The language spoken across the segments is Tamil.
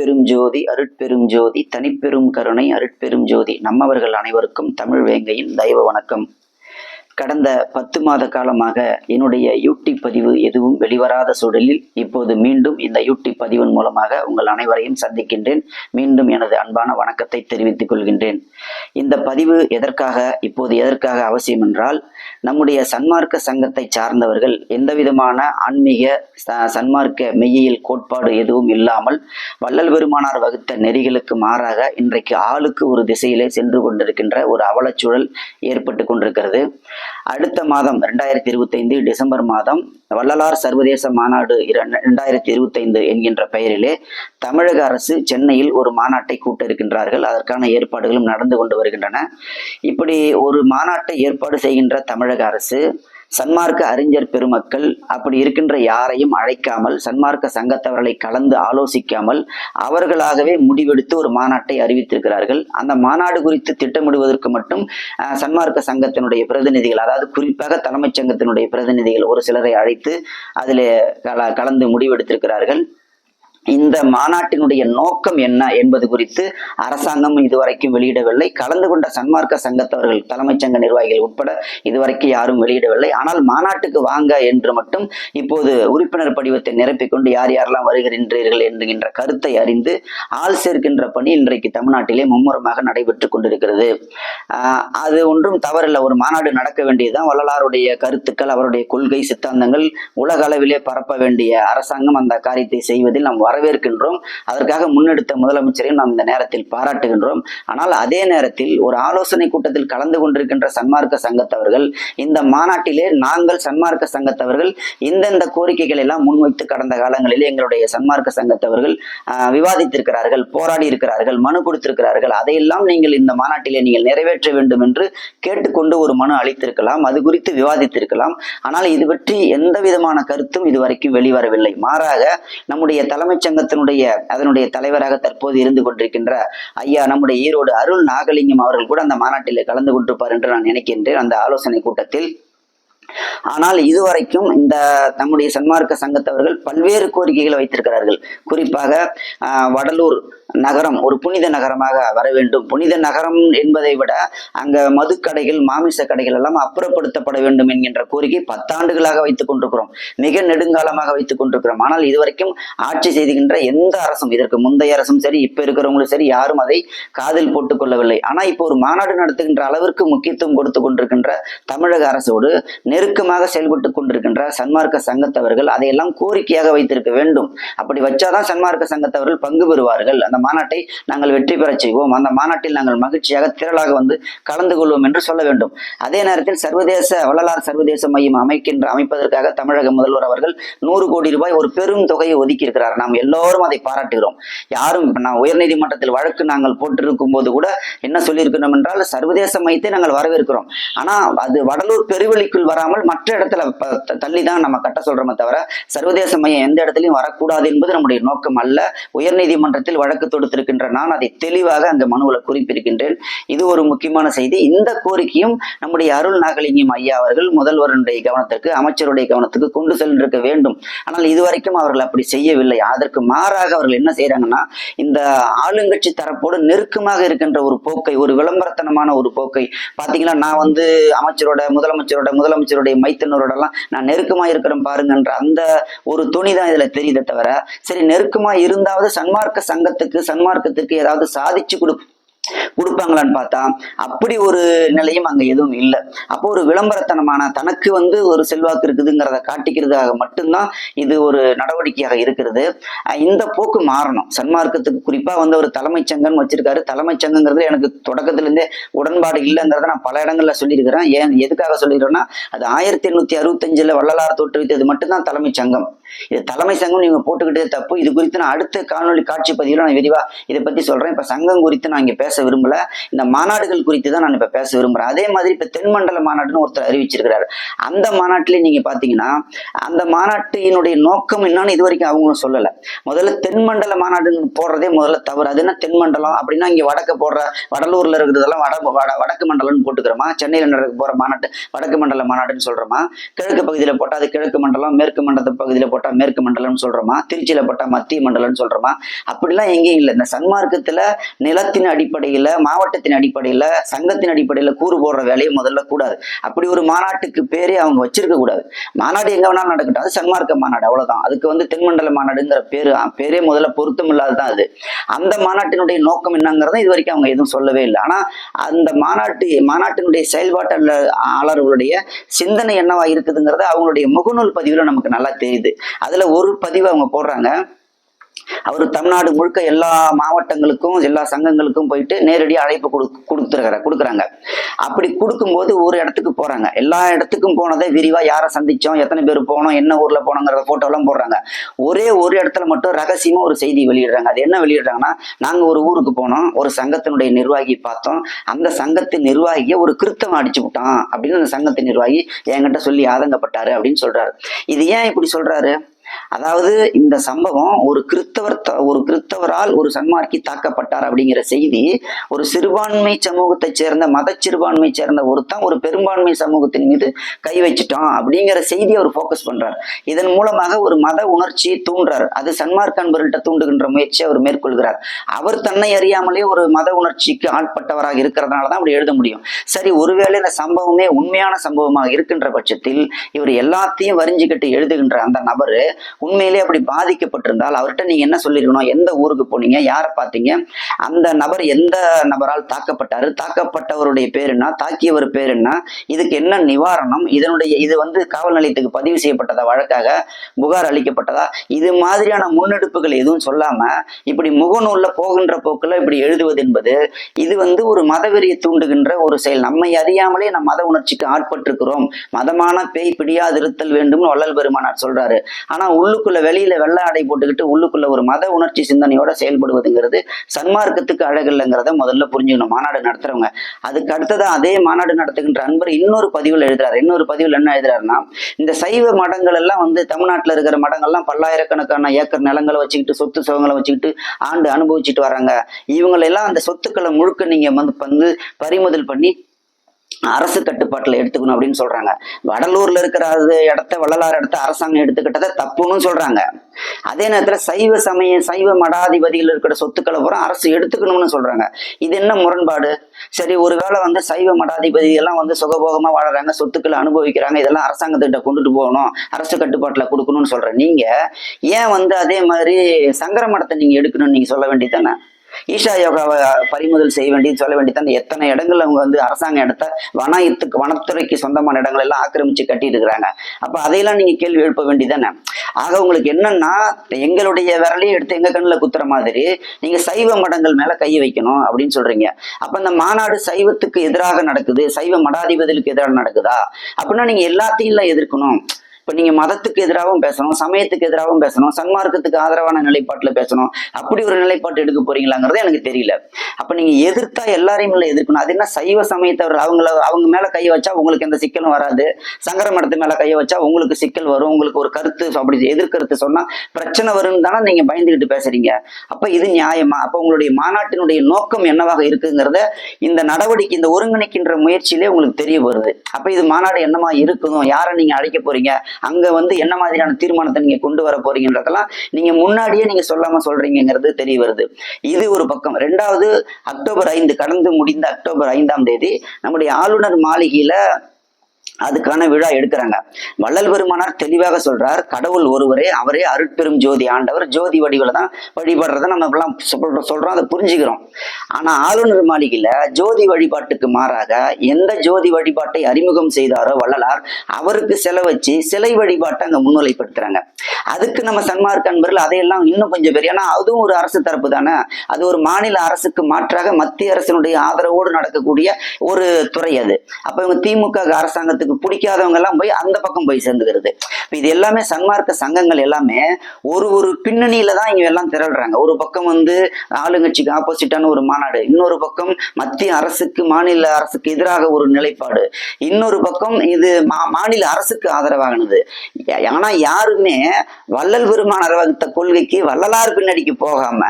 அருட்பெரும் ஜோதி அருட்பெரும் ஜோதி தனிப்பெரும் கருணை அருட்பெரும் ஜோதி. நம்மவர்கள் அனைவருக்கும் தமிழ் வேங்கையின் தெய்வ வணக்கம். கடந்த பத்து மாத காலமாக என்னுடைய யூடியூப் பதிவு எதுவும் வெளிவராத சூழலில் இப்போது மீண்டும் இந்த யூடியூப் பதிவின் மூலமாக உங்கள் அனைவரையும் சந்திக்கின்றேன். மீண்டும் எனது அன்பான வணக்கத்தை தெரிவித்துக் கொள்கின்றேன். இந்த பதிவு எதற்காக இப்போது எதற்காக அவசியம் என்றால் நம்முடைய சன்மார்க்க சங்கத்தை சார்ந்தவர்கள் எந்த விதமான ஆன்மீக ச- சன்மார்க்க மெய்யியல் கோட்பாடு எதுவும் இல்லாமல் வள்ளல் பெருமானார் வகுத்த நெறிகளுக்கு மாறாக இன்றைக்கு ஆளுக்கு ஒரு திசையிலே சென்று கொண்டிருக்கின்ற ஒரு அவலச்சூழல் ஏற்பட்டு கொண்டிருக்கிறது. அடுத்த மாதம் ரெண்டாயிரத்தி இருபத்தைந்து டிசம்பர் மாதம் வள்ளலார் சர்வதேச மாநாடு இரண்டாயிரத்தி இருபத்தைந்து என்கின்ற பெயரிலே தமிழக அரசு சென்னையில் ஒரு மாநாட்டை கூட்ட இருக்கின்றார்கள் அதற்கான ஏற்பாடுகளும் நடந்து கொண்டு வருகின்றன. இப்படி ஒரு மாநாட்டை ஏற்பாடு செய்கின்ற தமிழக அரசு சன்மார்க்க அறிஞர் பெருமக்கள் அப்படி இருக்கின்ற யாரையும் அழைக்காமல் சன்மார்க்க சங்கத்தவர்களை கலந்து ஆலோசிக்காமல் அவர்களாகவே முடிவெடுத்து ஒரு மாநாட்டை அறிவித்திருக்கிறார்கள். அந்த மாநாடு குறித்து திட்டமிடுவதற்கு மட்டும் சன்மார்க்க சங்கத்தினுடைய பிரதிநிதிகள் அதாவது குறிப்பாக தலைமைச் சங்கத்தினுடைய பிரதிநிதிகள் ஒரு சிலரை அழைத்து அதில் கல கலந்து முடிவெடுத்திருக்கிறார்கள். இந்த மாநாட்டினுடைய நோக்கம் என்ன என்பது குறித்து அரசாங்கம் இதுவரைக்கும் வெளியிடவில்லை. கலந்து கொண்ட சன்மார்க்க சங்கத்தவர்கள் தலைமைச் சங்க நிர்வாகிகள் உட்பட இதுவரைக்கும் யாரும் வெளியிடவில்லை. ஆனால் மாநாட்டுக்கு வாங்க என்று மட்டும் இப்போது உறுப்பினர் படிவத்தை நிரப்பிக் கொண்டு யார் யாரெல்லாம் வருகின்றீர்கள் என்கின்ற கருத்தை அறிந்து ஆள் சேர்க்கின்ற பணி இன்றைக்கு தமிழ்நாட்டிலே மும்முரமாக நடைபெற்றுக் கொண்டிருக்கிறது. ஆஹ் அது ஒன்றும் தவறில்லை. ஒரு மாநாடு நடக்க வேண்டியதுதான். வள்ளலாருடைய கருத்துக்கள் அவருடைய கொள்கை சித்தாந்தங்கள் உலக அளவிலே பரப்ப வேண்டிய அரசாங்கம் அந்த காரியத்தை செய்வதில் நாம் வரவேற்கின்றோம். அதற்காக முன்னெடுத்த முதலமைச்சரையும் நாம் இந்த நேரத்தில் பாராட்டுகின்றோம். ஆனால் அதே நேரத்தில் ஒரு ஆலோசனை கூட்டத்தில் கலந்து கொண்டிருக்கின்ற சன்மார்க்க சங்கத்தவர்கள் இந்த மாநாட்டிலே நாங்கள் சன்மார்க்க சங்கத்தவர்கள் இந்தந்த கோரிக்கைகள் எல்லாம் முன்வைத்து கடந்த காலங்களிலே எங்களுடைய சன்மார்க்க சங்கத்தவர்கள் விவாதித்திருக்கிறார்கள் போராடி இருக்கிறார்கள் மனு கொடுத்திருக்கிறார்கள். அதையெல்லாம் நீங்கள் இந்த மாநாட்டிலே நீங்கள் நிறைவேற்ற வேண்டும் என்று கேட்டுக்கொண்டு ஒரு மனு அளித்திருக்கலாம். அது குறித்து விவாதித்திருக்கலாம். ஆனால் இது பற்றி எந்த விதமான கருத்தும் இதுவரைக்கும் வெளிவரவில்லை. மாறாக நம்முடைய தலைமை தமிழ்ச்சங்கத்தினுடைய அதனுடைய தலைவராக தற்போது இருந்து கொண்டிருக்கின்ற ஐயா நம்முடைய ஈரோடு அருள் நாகலிங்கம் அவர்கள் கூட அந்த மாநாட்டிலே கலந்து கொண்டிருப்பார் என்று நான் நினைக்கின்றேன் அந்த ஆலோசனை கூட்டத்தில். ஆனால் இதுவரைக்கும் இந்த நம்முடைய சன்மார்க்க சங்கத்தவர்கள் பல்வேறு கோரிக்கைகளை வைத்திருக்கிறார்கள். குறிப்பாக ஆஹ், வடலூர் நகரம் ஒரு புனித நகரமாக வர வேண்டும். புனித நகரம் என்பதை விட அங்க மதுக்கடைகள் மாமிச கடைகள் எல்லாம் அப்புறப்படுத்தப்பட வேண்டும் என்கின்ற கோரிக்கை பத்தாண்டுகளாக வைத்துக் கொண்டிருக்கிறோம். மிக நெடுங்காலமாக வைத்துக் கொண்டிருக்கிறோம். ஆனால் இதுவரைக்கும் ஆட்சி செய்துகின்ற எந்த அரசும் இதற்கு முந்தைய அரசும் சரி இப்ப இருக்கிறவங்களும் சரி யாரும் அதை காதில் போட்டுக் கொள்ளவில்லை. ஆனா இப்போ ஒரு மாநாடு நடத்துகின்ற அளவிற்கு முக்கியத்துவம் கொடுத்து கொண்டிருக்கின்ற தமிழக அரசோடு நெருக்கமாக செயல்பட்டு கொண்டிருக்கின்ற சன்மார்க்க சங்கத்தவர்கள் அதையெல்லாம் கோரிக்கையாக வைத்திருக்க வேண்டும். அப்படி வச்சாதான் சன்மார்க்க சங்கத்தவர்கள் பங்கு பெறுவார்கள். அந்த மாநாட்டை நாங்கள் வெற்றி பெறச் செய்வோம். அந்த மாநாட்டில் நாங்கள் மகிழ்ச்சியாக திரளாக வந்து கலந்து கொள்வோம் என்று சொல்ல வேண்டும். அதே நேரத்தில் சர்வதேச வள்ளலார் சர்வதேச மையம் அமைக்கின்ற அமைப்பதற்காக தமிழக முதல்வர் அவர்கள் நூறு கோடி ரூபாய் ஒரு பெரும் தொகையை ஒதுக்கி இருக்கிறார் நாம் எல்லோரும் அதை பாராட்டுகிறோம். யாரும் நான் உயர்நீதிமன்றத்தில் வழக்கு நாங்கள் போட்டிருக்கும் போது கூட என்ன சொல்லியிருக்கிறோம் என்றால் சர்வதேச மையத்தை நாங்கள் வரவேற்கிறோம். ஆனா அது வடலூர் பெருவெளிக்குள் வராமல் மற்ற இடத்துல தள்ளி தான் நம்ம கட்ட சொல்றோமே தவிர சர்வதேச மையம் எந்த இடத்துலையும் வரக்கூடாது என்பது நம்முடைய நோக்கம் அல்ல. உயர்நீதிமன்றத்தில் வழக்கு தொடுத்திருக்கின்ற நான் அதை தெளிவாக அந்த மனுவில் குறிப்பிருக்கின்றேன். இது ஒரு முக்கியமான செய்தி. இந்த கோரிக்கையும் நம்முடைய அருள் நாகலிங்கம் ஐயா அவர்கள் முதல்வருடைய கவனத்திற்கு அமைச்சருடைய கவனத்துக்கு கொண்டு சென்றிருக்க வேண்டும். ஆனால் இதுவரைக்கும் அவர்கள் அப்படி செய்யவில்லை. அதற்கு மாறாக அவர்கள் என்ன செய்யறாங்கன்னா இந்த ஆளுங்கட்சி தரப்போடு நெருக்கமாக இருக்கின்ற ஒரு போக்கை ஒரு விளம்பரத்தனமான ஒரு போக்கை பாத்தீங்களா நான் வந்து அமைச்சரோட முதலமைச்சரோட முதலமைச்சருடைய மைத்தனரோட எல்லாம் நான் நெருக்கமா இருக்கிறேன் பாருங்கன்ற அந்த ஒரு துணி தான் இதுல தெரியுதே தவிர சரி நெருக்கமா இருந்தாவது சன்மார்க்க சங்கத்துக்கு சன்மார்க்கத்துக்கு ஏதாவது சாதிச்சு கொடு கொடுப்பாங்களான்னு பார்த்தா அப்படி ஒரு நிலையும் அங்க எதுவும் இல்லை. அப்போ ஒரு விளம்பரத்தனமான தனக்கு வந்து ஒரு செல்வாக்கு இருக்குதுங்கிறத காட்டிக்கிறதுக்காக மட்டும்தான் இது ஒரு நடவடிக்கையாக இருக்கிறது. இந்த போக்கு மாறணும். சன்மார்க்கத்துக்கு குறிப்பா வந்து ஒரு தலைமைச் சங்கம் வச்சிருக்காரு. தலைமைச் சங்கங்கிறது எனக்கு தொடக்கத்திலிருந்தே உடன்பாடு இல்லைங்கிறத நான் பல இடங்கள்ல சொல்லியிருக்கிறேன். ஏன் எதுக்காக சொல்லிடுறேன்னா அது ஆயிரத்தி எண்ணூத்தி அறுபத்தஞ்சுல வள்ளலார் தோற்றுவித்தது மட்டும்தான் தலைமைச் சங்கம். இது தலைமை சங்கம் நீங்க போட்டுக்கிட்டே தப்பு. இது குறித்து நான் அடுத்த காணொலி காட்சி பதிவில் நான் விரிவா இதை பத்தி சொல்றேன். இப்ப சங்கம் குறித்து நான் இங்க பேச விரும்பல. இந்த மாநாடுகள் குறித்து தான் நான் இப்ப பேச விரும்புறேன். அதே மாதிரி இப்ப தென்மண்டல மாநாடுன்னு ஒருத்தர் அறிவிச்சிருக்கிறாரு. அந்த மாநாட்டிலே நீங்க பாத்தீங்கன்னா அந்த மாநாட்டினுடைய நோக்கம் என்னன்னு இது வரைக்கும் அவங்களும் சொல்லல. முதல்ல தென்மண்டல மாநாடுன்னு போடுறதே முதல்ல தவறு. அது என்ன தென்மண்டலம்? அப்படின்னா இங்க வடக்க போடுற வடலூர்ல இருக்கிறதெல்லாம் வட வட வடக்கு மண்டலம்னு போட்டுக்கிறோமா? சென்னையில் நடக்க போற மாநாட்டு வடக்கு மண்டல மாநாடுன்னு சொல்றோமா? கிழக்கு பகுதியில் போட்டால் அது கிழக்கு மண்டலம் மேற்கு மண்டல பகுதியில் பகுதியில போட்டா மேற்கு மண்டலம்னு சொல்றோமா? திருச்சியில பட்டா மத்திய மண்டலம்னு சொல்றோமா? அப்படிலாம் எங்கேயும் இல்லை. இந்த சன்மார்க்கத்துல நிலத்தின் அடிப்படையில மாவட்டத்தின் அடிப்படையில சங்கத்தின் அடிப்படையில கூறு போடுற வேலையை முதல்ல கூடாது. அப்படி ஒரு மாநாட்டுக்கு பேரே அவங்க வச்சிருக்க கூடாது. மாநாடு எங்க வேணாலும் நடக்கட்டும். அது சன்மார்க்க மாநாடு அவ்வளவுதான். அதுக்கு வந்து தென்மண்டல மாநாடுங்கிற பேரு பேரே முதல்ல பொருத்தம் இல்லாததான் அது. அந்த மாநாட்டினுடைய நோக்கம் என்னங்கிறத இது வரைக்கும் அவங்க எதுவும் சொல்லவே இல்லை. ஆனா அந்த மாநாட்டு மாநாட்டினுடைய செயல்பாட்டாளர்களுடைய சிந்தனை என்னவா இருக்குதுங்கிறத அவங்களுடைய முகநூல் பதிவுல நமக்கு நல்லா தெரியுது. அதுல ஒரு பதிவு அவங்க போடுறாங்க. அவர் தமிழ்நாடு முழுக்க எல்லா மாவட்டங்களுக்கும் எல்லா சங்கங்களுக்கும் போயிட்டு நேரடி அழைப்பு கொடு கொடுத்துருக்கிற கொடுக்குறாங்க. அப்படி கொடுக்கும்போது ஒரு இடத்துக்கு போறாங்க. எல்லா இடத்துக்கும் போனதை விரிவா யாரை சந்திச்சோம் எத்தனை பேர் போனோம் என்ன ஊர்ல போனோங்கிற போட்டோ எல்லாம் போடுறாங்க. ஒரே ஒரு இடத்துல மட்டும் ரகசியமா ஒரு செய்தி வெளியிடுறாங்க. அது என்ன வெளியிடுறாங்கன்னா நாங்க ஒரு ஊருக்கு போனோம் ஒரு சங்கத்தினுடைய நிர்வாகி பார்த்தோம். அந்த சங்கத்தின் நிர்வாகியை ஒரு கிருத்தம் அடிச்சு விட்டான் அப்படின்னு அந்த சங்கத்தின் நிர்வாகி என்கிட்ட சொல்லி ஆதங்கப்பட்டாரு அப்படின்னு சொல்றாரு. இது ஏன் இப்படி சொல்றாரு? அதாவது இந்த சம்பவம் ஒரு கிறிஸ்தவர் ஒரு கிறித்தவரால் ஒரு சன்மார்க்கி தாக்கப்பட்டார் அப்படிங்கிற செய்தி ஒரு சிறுபான்மை சமூகத்தை சேர்ந்த மத சிறுபான்மை சேர்ந்த ஒருத்தன் ஒரு பெரும்பான்மை சமூகத்தின் மீது கை வச்சுட்டான் அப்படிங்கிற செய்தியை அவர் ஃபோக்கஸ் பண்றார். இதன் மூலமாக ஒரு மத உணர்ச்சியை தூண்டுறார். அது சன்மார்க் அன்பர்கள்ட்ட தூண்டுகின்ற முயற்சியை அவர் மேற்கொள்கிறார். அவர் தன்னை அறியாமலே ஒரு மத உணர்ச்சிக்கு ஆட்பட்டவராக இருக்கிறதுனால தான் அப்படி எழுத முடியும். சரி ஒருவேளை இந்த சம்பவமே உண்மையான சம்பவமாக இருக்கின்ற பட்சத்தில் இவர் எல்லாத்தையும் வரிஞ்சுக்கிட்டு எழுதுகின்ற அந்த நபரு உண்மையிலே அப்படி பாதிக்கப்பட்டிருந்தால் அவர்கிட்ட நீங்க என்ன சொல்லிருக்கணும்? எந்த ஊருக்கு போனீங்க? யாரை பார்த்தீங்க? அந்த நபர் எந்த நபரால் தாக்கப்பட்டாரு? தாக்கப்பட்டவருடைய பேர் என்ன? தாக்கியவர் பேர் என்ன? இதுக்கு என்ன நிவாரணம்? இதனுடைய இது வந்து காவல் நிலையத்துக்கு பதிவு செய்யப்பட்டதா? வழக்காக புகார் அளிக்கப்பட்டதா? இது மாதிரியான முன்னெடுப்புகள் எதுவும் சொல்லாம இப்படி முகநூல்ல போகின்ற போக்குல இப்படி எழுதுவது என்பது இது வந்து ஒரு மதவெறியை தூண்டுகின்ற ஒரு செயல். நம்மை அறியாமலே நம் மத உணர்ச்சிக்கு ஆட்பட்டிருக்கிறோம். மதமான பேய் பிடியாதிருத்தல் வேண்டும் வள்ளல் பெருமானார் சொல்றாரு. ஆனா உள்ளுக்குள்ள வெளியில வெள்ள ஆடை போட்டுக்கிட்டு உள்ளுக்குள்ள ஒரு மத உணர்ச்சி சிந்தனையோட செயல்படுவதுங்கிறது சன்மார்க்கத்துக்கு அழகில்லைங்கிறத முதல்ல புரிஞ்சுக்கணும். மாநாடு நடத்துறவங்க. அதுக்கு அடுத்ததா அதே மாநாடு நடத்துகின்ற அன்பர் இன்னொரு பதிவில் எழுதுறாரு. இன்னொரு பதிவில் என்ன எழுதுறாருன்னா இந்த சைவ மடங்கள் எல்லாம் வந்து தமிழ்நாட்டில் இருக்கிற மடங்கள்லாம் பல்லாயிரக்கணக்கான ஏக்கர் நிலங்களை வச்சுக்கிட்டு சொத்து சுகங்களை வச்சுக்கிட்டு ஆண்டு அனுபவிச்சுட்டு வராங்க. இவங்களெல்லாம் அந்த சொத்துக்களை முழுக்க நீங்க வந்து வந்து பறிமுதல் பண்ணி அரசு கட்டுப்பாட்டுல எடுத்துக்கணும் அப்படின்னு சொல்றாங்க. வடலூர்ல இருக்கிற அது இடத்த வள்ளலார் இடத்த அரசாங்கம் எடுத்துக்கிட்டதை தப்புன்னு சொல்றாங்க. அதே நேரத்துல சைவ சமய சைவ மடாதிபதியில் இருக்கிற சொத்துக்களை பூரா அரசு எடுத்துக்கணும்னு சொல்றாங்க. இது என்ன முரண்பாடு? சரி ஒருவேளை வந்து சைவ மடாதிபதி எல்லாம் வந்து சுகபோகமா வாழறாங்க சொத்துக்களை அனுபவிக்கிறாங்க இதெல்லாம் அரசாங்கத்திட்ட கொண்டுட்டு போகணும் அரசு கட்டுப்பாட்டுல கொடுக்கணும்னு சொல்ற நீங்க ஏன் வந்து அதே மாதிரி சங்கர மடத்தை நீங்க எடுக்கணும்னு நீங்க சொல்ல வேண்டியதானே ஈஷா யோகாவை பறிமுதல் செய்ய வேண்டியது சொல்ல வேண்டியது. எத்தனை இடங்கள்ல அவங்க வந்து அரசாங்க இடத்த வனத்துக்கு வனத்துறைக்கு சொந்தமான இடங்கள் எல்லாம் ஆக்கிரமிச்சு கட்டிட்டு இருக்கிறாங்க அப்ப அதையெல்லாம் நீங்க கேள்வி எழுப்ப வேண்டியதானே ஆக உங்களுக்கு என்னன்னா எங்களுடைய விரலையும் எடுத்து எங்க கண்ணுல குத்துற மாதிரி நீங்க சைவ மடங்கள் மேல கை வைக்கணும் அப்படின்னு சொல்றீங்க. அப்ப இந்த மாநாடு சைவத்துக்கு எதிராக நடக்குது சைவ மடாதிபதிகளுக்கு எதிராக நடக்குதா? அப்படின்னா நீங்க எல்லாத்தையும் எல்லாம் எதிர்க்கணும். இப்போ நீங்கள் மதத்துக்கு எதிராகவும் பேசணும் சமயத்துக்கு எதிராகவும் பேசணும் சன்மார்க்கத்துக்கு ஆதரவான நிலைப்பாட்டில் பேசணும் அப்படி ஒரு நிலைப்பாட்டு எடுக்க போறீங்களாங்கிறது எனக்கு தெரியல. அப்போ நீங்கள் எதிர்த்தா எல்லாரையும் இல்லை எதிர்க்கணும். அது என்ன சைவ சமயத்தவர்கள் அவங்கள அவங்க மேலே கை வச்சா உங்களுக்கு எந்த சிக்கலும் வராது. சங்கர மடத்து மேலே கையை வச்சா உங்களுக்கு சிக்கல் வரும். உங்களுக்கு ஒரு கருத்து அப்படி எதிர்கருத்து சொன்னால் பிரச்சனை வரும்னு தானே நீங்கள் பயந்துகிட்டு பேசுறீங்க. அப்போ இது நியாயமா? அப்போ உங்களுடைய மாநாட்டினுடைய நோக்கம் என்னவாக இருக்குங்கிறத இந்த நடவடிக்கை இந்த ஒருங்கிணைக்கின்ற முயற்சியிலே உங்களுக்கு தெரிய வருது அப்போ இது மாநாடு என்னமா இருக்கணும்? யாரை நீங்கள் அழைக்க போறீங்க? அங்க வந்து என்ன மாதிரியான தீர்மானத்தை நீங்க கொண்டு வர போறீங்கன்றதெல்லாம் நீங்க முன்னாடியே நீங்க சொல்லாம சொல்றீங்கிறது தெரிய வருது. இது ஒரு பக்கம். ரெண்டாவது அக்டோபர் ஐந்து கடந்து முடிந்த அக்டோபர் ஐந்தாம் தேதி நம்முடைய ஆளுநர் மாளிகையில அதுக்கான விழா எடுக்கிறாங்க. வள்ளல் பெருமானார் தெளிவாக சொல்றார் கடவுள் ஒருவரே அவரே அருட்பெரும் ஜோதி ஆண்டவர். ஜோதி வடிவில் தான் வழிபடுறத நம்ம எல்லாம் சொல்றோம் அதை புரிஞ்சுக்கிறோம். ஆனா ஆளுநர் மாளிகையில ஜோதி வழிபாட்டுக்கு மாறாக எந்த ஜோதி வழிபாட்டை அறிமுகம் செய்தாரோ வள்ளலார் அவருக்கு செலவச்சு சிலை வழிபாட்டை அங்க முன்னிலைப்படுத்துறாங்க. அதுக்கு நம்ம சன்மார்க் அன்பர்கள் அதையெல்லாம் இன்னும் கொஞ்சம் பெரிய ஏன்னா அதுவும் ஒரு அரசு தரப்பு தானே? அது ஒரு மாநில அரசுக்கு மாற்றாக மத்திய அரசினுடைய ஆதரவோடு நடக்கக்கூடிய ஒரு துறை அது. அப்ப இவங்க திமுக அரசாங்கத்துக்கு பிடிக்காதவங்க எல்லாம் போய் அந்த பக்கம் போய் சேர்ந்துக்கிறது. இது எல்லாமே சன்மார்க்க சங்கங்கள் எல்லாமே ஒரு ஒரு பின்னணியில தான் இங்க எல்லாம் திரள்றாங்க. ஒரு பக்கம் வந்து ஆளுங்கட்சிக்கு ஆப்போசிட்டான ஒரு மாநாடு இன்னொரு பக்கம் மத்திய அரசுக்கு மாநில அரசுக்கு எதிராக ஒரு நிலைப்பாடு இன்னொரு பக்கம் இது மா- மாநில அரசுக்கு ஆதரவானது ஆனா யாருமே வள்ளல் பெருமானார் வகுத்த கொள்கைக்கு வள்ளலார் பின்னடிக்கு போகாம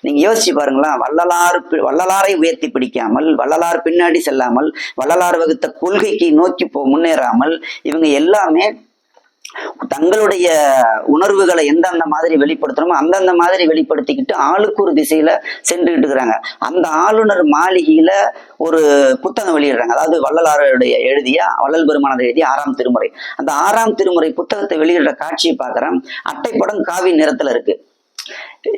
நீங்க யோசிச்சு பாருங்களேன் வள்ளலார் பி- வள்ளலாரை உயர்த்தி பிடிக்காமல் வள்ளலார் பின்னாடி செல்லாமல் வள்ளலார் வகுத்த கொள்கைக்கு நோக்கி போ முன்னேறாமல் இவங்க எல்லாமே தங்களுடைய உணர்வுகளை எந்தெந்த மாதிரி வெளிப்படுத்தணுமோ அந்தந்த மாதிரி வெளிப்படுத்திக்கிட்டு ஆளுக்கு ஒரு திசையில சென்றுகிட்டு இருக்கிறாங்க. அந்த ஆளுநர் மாளிகையில ஒரு புத்தகம் வெளியிடுறாங்க. அதாவது வள்ளலாருடைய எழுதிய வள்ளல் பெருமானது எழுதிய ஆறாம் திருமுறை. அந்த ஆறாம் திருமுறை புத்தகத்தை வெளியிடுற காட்சியை பார்க்கறேன். அட்டைப்படம் காவி நிறத்துல இருக்கு.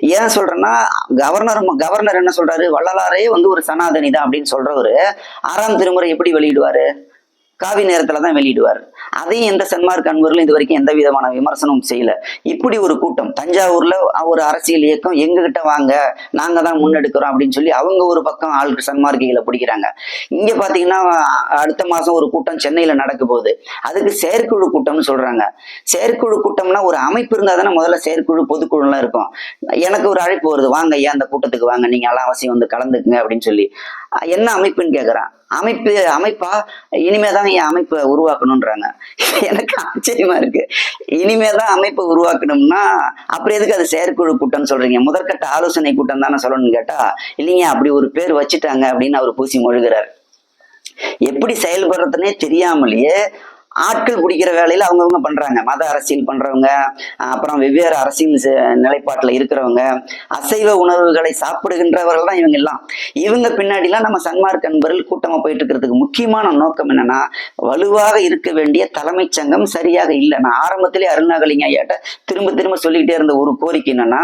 ஏன் சொல்றேன்னா கவர்னர் கவர்னர் என்ன சொல்றாரு? வள்ளலாரே வந்து ஒரு சனாதனிதான் அப்படின்னு சொல்றவரு. ஆறாம் திருமுறை எப்படி வெளியிடுவாரு? காவி நேரத்துல தான் வெளியிடுவார். அதையும் எந்த சென்மார்க் அன்பர்களும் இது வரைக்கும் எந்த விதமான விமர்சனமும் செய்யல. இப்படி ஒரு கூட்டம். தஞ்சாவூர்ல ஒரு அரசியல் இயக்கம் எங்ககிட்ட வாங்க நாங்க தான் முன்னெடுக்கிறோம் அப்படின்னு சொல்லி அவங்க ஒரு பக்கம் ஆள் சன்மார்க்கிகளை பிடிக்கிறாங்க. இங்க பாத்தீங்கன்னா அடுத்த மாசம் ஒரு கூட்டம் சென்னையில நடக்க போகுது. அதுக்கு செயற்குழு கூட்டம்னு சொல்றாங்க. செயற்குழு கூட்டம்னா ஒரு அமைப்பு இருந்தா தானே முதல்ல செயற்குழு பொதுக்குழுலாம் இருக்கும். எனக்கு ஒரு அழைப்பு வருது. வாங்க ஐயா அந்த கூட்டத்துக்கு வாங்க. நீங்க எல்லாம் அவசியம் வந்து கலந்துக்குங்க அப்படின்னு சொல்லி. என்ன அமைப்புன்னு கேக்குறான். அமைப்பு அமைப்பா இனிமேதான் என் அமைப்பை உருவாக்கணும்ன்றாங்க. எனக்கு ஆச்சரியமா இருக்கு. இனிமேதான் அமைப்பை உருவாக்கணும்னா அப்புறம் எதுக்கு அது செயற்குழு கூட்டம்னு சொல்றீங்க? முதற்கட்ட ஆலோசனை கூட்டம் தானே சொல்லணும்னு கேட்டா இல்லைங்க அப்படி ஒரு பேர் வச்சுட்டாங்க அப்படின்னு அவர் பூசி மொழுகிறார். எப்படி செயல்படுறதுனே தெரியாமலேயே ஆட்கள் பிடிக்கிற வேலையில அவங்கவுங்க பண்றாங்க. மத அரசியல் பண்றவங்க அப்புறம் வெவ்வேறு அரசியல் நிலைப்பாட்டில் நிலைப்பாட்டுல இருக்கிறவங்க அசைவ உணவுகளை சாப்பிடுகின்றவர்கள் தான் இவங்க எல்லாம். இவங்க பின்னாடிலாம் நம்ம சன்மார்க் அன்பர்கள் கூட்டமா போயிட்டு இருக்கிறதுக்கு முக்கியமான நோக்கம் என்னன்னா வலுவாக இருக்க வேண்டிய தலைமைச் சங்கம் சரியாக இல்லை. நான் ஆரம்பத்திலே அருணாகலிங்க ஐயாட்ட திரும்ப திரும்ப சொல்லிக்கிட்டே இருந்த ஒரு கோரிக்கை என்னன்னா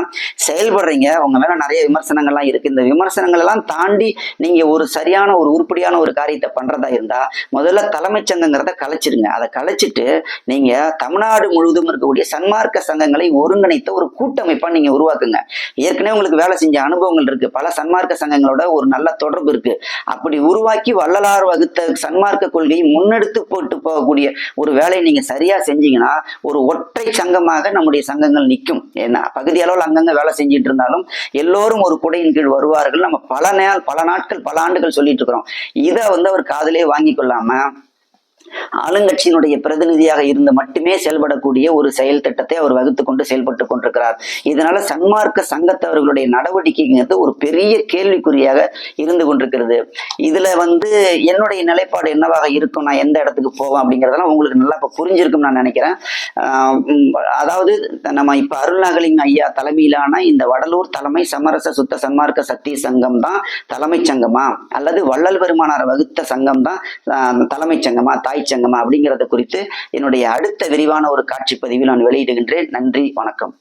செயல்படுறீங்க உங்க மேல நிறைய விமர்சனங்கள்லாம் இருக்கு. இந்த விமர்சனங்கள் எல்லாம் தாண்டி நீங்க ஒரு சரியான ஒரு உருப்படியான ஒரு காரியத்தை பண்றதா இருந்தா முதல்ல தலைமைச் சங்கங்கிறத கலைச்சிருங்க. அதை கலைச்சிட்டு நீங்க தமிழ்நாடு முழுவதும் இருக்கக்கூடிய சன்மார்க்க சங்கங்களை ஒருங்கிணைத்த ஒரு கூட்டமைப்பா நீங்க உருவாக்குங்க. ஏற்கனவே உங்களுக்கு வேலை செஞ்ச அனுபவங்கள் இருக்கு. பல சன்மார்க்க சங்கங்களோட ஒரு நல்ல தொடர்பு இருக்கு. அப்படி உருவாக்கி வள்ளலார் வகுத்த சன்மார்க்க கொள்கையை முன்னெடுத்து போட்டு போகக்கூடிய ஒரு வேலையை நீங்க சரியா செஞ்சீங்கன்னா ஒரு ஒற்றை சங்கமாக நம்முடைய சங்கங்கள் நிற்கும். ஏன்னா பகுதி அளவில் அங்கங்க வேலை செஞ்சுட்டு இருந்தாலும் எல்லோரும் ஒரு குடையின் கீழ் வருவார்கள். நம்ம பல நாள் பல நாட்கள் பல ஆண்டுகள் சொல்லிட்டு இருக்கிறோம். இதை வந்து அவர் காதலே வாங்கி கொள்ளாம ஆளுங்கட்சியினுடைய பிரதிநிதியாக இருந்து மட்டுமே செயல்படக்கூடிய ஒரு செயல் திட்டத்தை அவர் வகுத்து கொண்டு செயல்பட்டு கொண்டிருக்கிறார். இதனால சன்மார்க்க சங்கத்தவர்களுடைய நடவடிக்கைங்கிறது ஒரு பெரிய கேள்விக்குறியாக இருந்து கொண்டிருக்கிறது. இதுல வந்து என்னுடைய நிலைப்பாடு என்னவாக இருக்கும்? நான் எந்த இடத்துக்கு போவேன் அப்படிங்கறதெல்லாம் உங்களுக்கு நல்லா இப்ப புரிஞ்சிருக்கும் நான் நினைக்கிறேன். ஆஹ் அதாவது நம்ம இப்ப அருள்நகலிங் ஐயா தலைமையிலான இந்த வடலூர் தலைமை சமரச சுத்த சன்மார்க்க சக்தி சங்கம் தான் தலைமைச் சங்கமா? அல்லது வள்ளல் பெருமானார் வகுத்த சங்கம் தான் தலைமைச் சங்கமா? தாய் சங்கமா அப்படிங்கிறத குறித்து என்னுடைய அடுத்த விரிவான ஒரு காட்சி பதிவில் நான் வெளியிடுகின்றேன். நன்றி வணக்கம்.